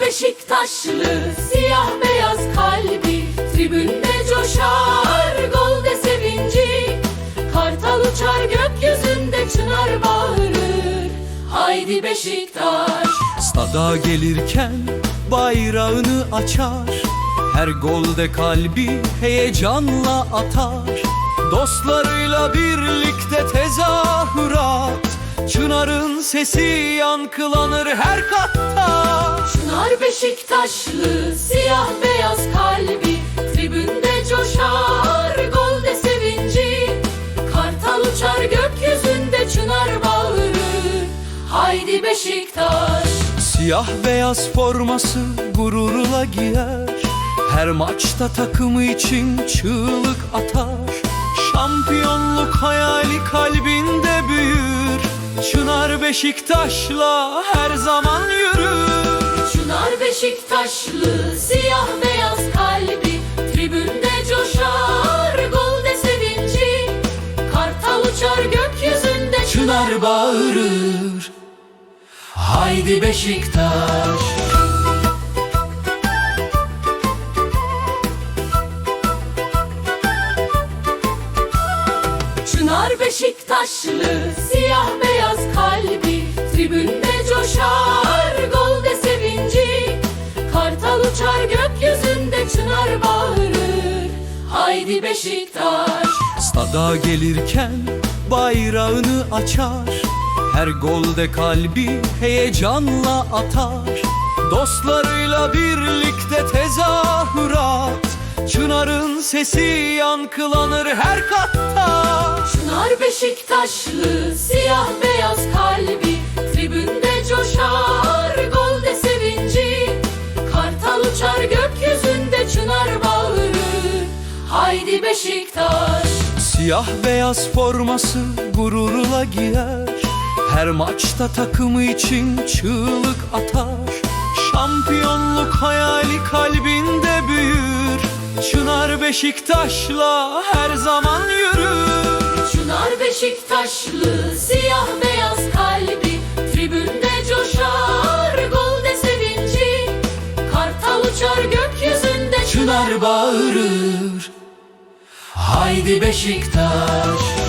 Beşiktaşlı siyah beyaz kalbi Tribünde coşar golde sevinci. Kartal uçar gökyüzünde çınar bağırır. Haydi Beşiktaş. Stada gelirken bayrağını açar. Her golde kalbi heyecanla atar. Dostlarıyla birlikte tezahürat. Çınarın sesi yankılanır her Çınar Beşiktaşlı siyah beyaz kalbi Tribünde coşar golde sevinci. Kartal uçar gökyüzünde çınar bağırır Haydi Beşiktaş. Siyah beyaz forması gururla giyer. Her maçta takımı için çığlık atar. Şampiyonluk hayali kalbinde büyür. Çınar Beşiktaş'la her zaman yürür Çınar Beşiktaşlı siyah beyaz kalbi Tribünde coşar golde sevinci. Kartal uçar gökyüzünde Çınar bağırır. Haydi Beşiktaş. Çınar Beşiktaşlı siyah beyaz çınar bağırır Haydi Beşiktaş. Stada gelirken bayrağını açar. Her golde kalbi heyecanla atar. Dostlarıyla birlikte tezahürat. Çınarın sesi yankılanır her katta. Çınar Beşiktaşlı siyah beyaz kalbi Haydi Beşiktaş. Siyah beyaz forması gururla giyer. Her maçta takımı için çığlık atar. Şampiyonluk hayali kalbinde büyür. Çınar Beşiktaş'la her zaman yürür. Çınar Beşiktaşlı siyah beyaz kalbi. Tribünde coşar golde sevinci. Kartal uçar gökyüzünde Çınar bağırır Haydi Beşiktaş